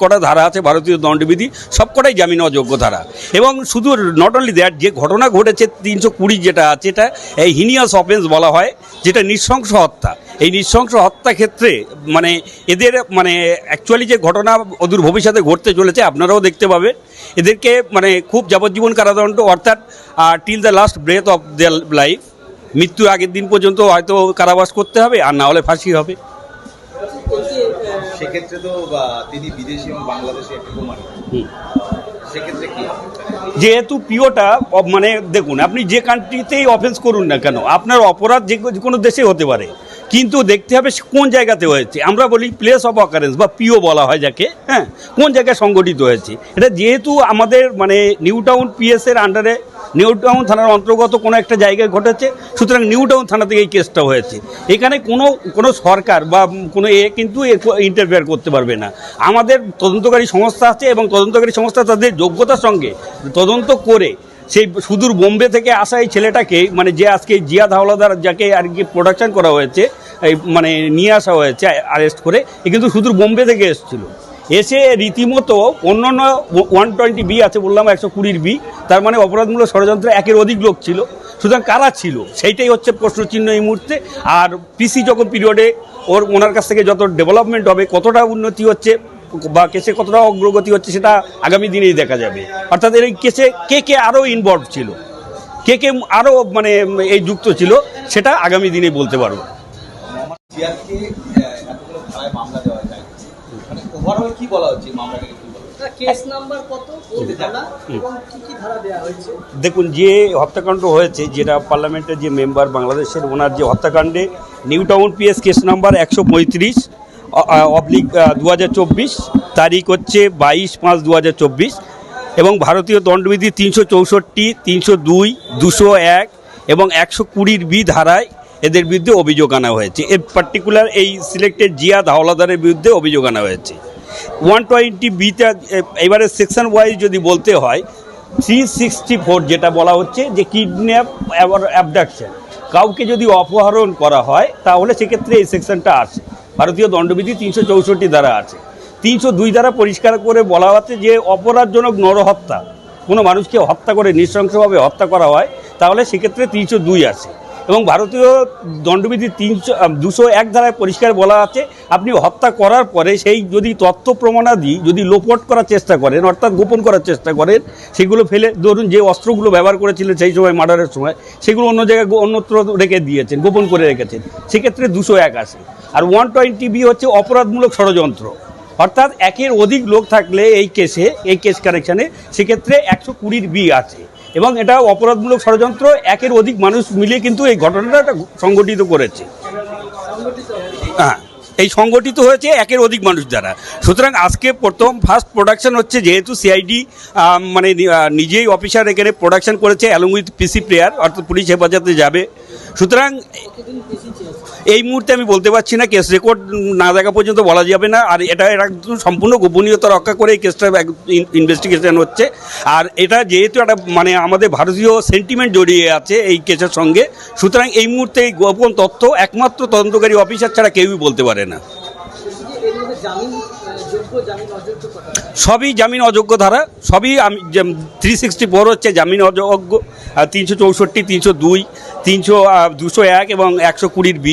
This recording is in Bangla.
কটা ধারা আছে ভারতীয় দণ্ডবিধি, সবকটাই জামিন অযোগ্য ধারা। এবং শুধু নট অনলি দ্যাট যে ঘটনা ঘটেছে তিনশো কুড়ি যেটা আছে, এটা এই হিনিয়াস অফেন্স বলা হয়, যেটা নৃশংস হত্যা। এই নৃশংস হত্যা ক্ষেত্রে মানে এদের মানে অ্যাকচুয়ালি যে ঘটনা অদূর ভবিষ্যতে ঘটতে চলেছে, আপনারাও দেখতে পাবেন এদেরকে মানে খুব যাবজ্জীবন কারাদণ্ড, অর্থাৎ till the last breath of the life মৃত্যুর আগের দিন পর্যন্ত হয়তো কারাবাস করতে হবে, আর না হলে ফাঁসি হবে। সেক্ষেত্রে তো তিনি বিদেশি এবং বাংলাদেশি একটা সেক্ষেত্রে কি যেহেতু পিওটা মানে দেখুন আপনি যে কান্ট্রিতেই অফেন্স করুন না কেন আপনার অপরাধ যে কোনো দেশে হতে পারে। কিন্তু দেখতে হবে কোন জায়গাতে হয়েছে। আমরা বলি প্লেস অফ অকারেন্স বা পিও বলা হয় যাকে হ্যাঁ? কোন জায়গায় সংগঠিত হয়েছে। এটা যেহেতু আমাদের মানে নিউ টাউন পিএস এর আন্ডারে নিউ টাউন থানার অন্তর্গত কোনো একটা জায়গায় ঘটেছে, সুতরাং নিউ টাউন থানা থেকে এই কেসটা হয়েছে। এখানে কোনো কোনো সরকার বা কোনো এ কিন্তু ইন্টারফেয়ার করতে পারবে না। আমাদের তদন্তকারী সংস্থা আছে এবং তদন্তকারী সংস্থা তাদের যোগ্যতার সঙ্গে তদন্ত করে সেই সুদূর বোম্বে থেকে আসা এই ছেলেটাকে মানে যে আজকে জিয়া হাওলাদার যাকে আর কি প্রোডাকশন করা হয়েছে মানে নিয়ে আসা হয়েছে অ্যারেস্ট করে, এ কিন্তু সুদূর বোম্বে থেকে এসেছিল। এসে রীতিমতো অন্যান্য ওয়ান টোয়েন্টি বি আছে বললাম, একশো কুড়ির বি তার মানে অপরাধমূলক ষড়যন্ত্রে একের অধিক লোক ছিল। সুতরাং কারা ছিল? সেইটাই হচ্ছে প্রশ্নচিহ্ন এই মুহূর্তে। আর পিসি যখন পিরিয়ডে ওর, ওনার কাছ থেকে যত ডেভেলপমেন্ট হবে, কতটা উন্নতি হচ্ছে বা কেসে কতটা অগ্রগতি হচ্ছে সেটা আগামী দিনেই দেখা যাবে। অর্থাৎ এই কেসে কে কে আরও ইনভলভ ছিল? কে কে আরও মানে এই যুক্ত ছিল, সেটা আগামী দিনে বলতে পারব। ওভারঅল কি বলা হচ্ছে এই মামলাটাকে কি বলা হচ্ছে? কেস নাম্বার কত কোন থানা এবং কি কি ধারা দেওয়া হয়েছে দেখুন যে হত্যাকাণ্ড হয়েছে যেটা পার্লামেন্টের যে মেম্বার বাংলাদেশের ওনার যে হত্যাকাণ্ডে New Town PS case number একশো পঁয়ত্রিশ অবলিক দু হাজার চব্বিশ তারিখ হচ্ছে বাইশ পাঁচ দু হাজার চব্বিশ এবং ভারতীয় দণ্ডবিধি তিনশো চৌষট্টি তিনশো দুই দুশো এক এবং একশো কুড়ির বি ধারায় এদের বিরুদ্ধে অভিযোগ আনা হয়েছে। এর পার্টিকুলার এই সিলেক্টেড জিয়াদ হাওলাদারের বিরুদ্ধে অভিযোগ আনা হয়েছে। ওয়ান টোয়েন্টি বিতে এবারে সেকশন ওয়াইজ যদি বলতে হয় থ্রি সিক্সটি ফোর যেটা বলা হচ্ছে যে কিডন্যাপ অ্যাবডাকশন কাউকে যদি অপহরণ করা হয়, তাহলে সেক্ষেত্রে এই সেকশনটা আসে ভারতীয় দণ্ডবিধি তিনশো চৌষট্টি দ্বারা আছে। তিনশো দুই দ্বারা পরিষ্কার করে বলা হচ্ছে যে অপরাধজনক নরহত্যা, কোনো মানুষকে হত্যা করে নৃশংসভাবে হত্যা করা হয়, তাহলে সেক্ষেত্রে তিনশো দুই আছে। এবং ভারতীয় দণ্ডবিধি তিনশো দুশো এক ধারায় পরিষ্কার বলা আছে, আপনি হত্যা করার পরে সেই যদি তথ্য প্রমাণাদি যদি লোপট করার চেষ্টা করেন, অর্থাৎ গোপন করার চেষ্টা করেন, সেগুলো ফেলে, ধরুন যে অস্ত্রগুলো ব্যবহার করেছিলেন সেই সময় মার্ডারের সময়, সেগুলো অন্য জায়গায় অন্যত্র রেখে দিয়েছেন, গোপন করে রেখেছেন, সেক্ষেত্রে দুশো এক আসে। আর ওয়ান টোয়েন্টি বি হচ্ছে অপরাধমূলক ষড়যন্ত্র। অর্থাৎ একের অধিক লোক থাকলে এই কেসে, এই কেস কারেকশানে, সেক্ষেত্রে একশো কুড়ির বি আছে। এবং এটা অপরাধমূলক ষড়যন্ত্র, একের অধিক মানুষ মিলিয়ে কিন্তু এই ঘটনাটা সংগঠিত করেছে। হ্যাঁ এই সংগঠিত হয়েছে একের অধিক মানুষ দ্বারা। সুতরাং আজকে প্রথম ফার্স্ট প্রোডাকশন হচ্ছে যেহেতু সিআইডি মানে নিজেই অফিসার এখানে প্রোডাকশন করেছে অ্যালং উইথ পিসি প্লেয়ার অর্থাৎ পুলিশ হেফাজতে যাবে। সুতরাং এই মুহূর্তে আমি বলতে পারছি না কেস রেকর্ড না দেখা পর্যন্ত বলা যাবে না, আর এটা একদম সম্পূর্ণ গোপনীয়তা রক্ষা করে এই কেসটা ইনভেস্টিগেশন হচ্ছে। আর এটা যেহেতু একটা মানে আমাদের ভারতীয় সেন্টিমেন্ট জড়িয়ে আছে এই কেসের সঙ্গে, সুতরাং এই মুহূর্তে এই গোপন তথ্য একমাত্র তদন্তকারী অফিসার ছাড়া কেউই বলতে পারে না। সবই জামিন অযোগ্য ধারা, সবই আমি থ্রি সিক্সটি ফোর হচ্ছে জামিন অযোগ্য তিনশো চৌষট্টি, তিনশো দুই, তিনশো দুশো এক এবং একশো কুড়ির বি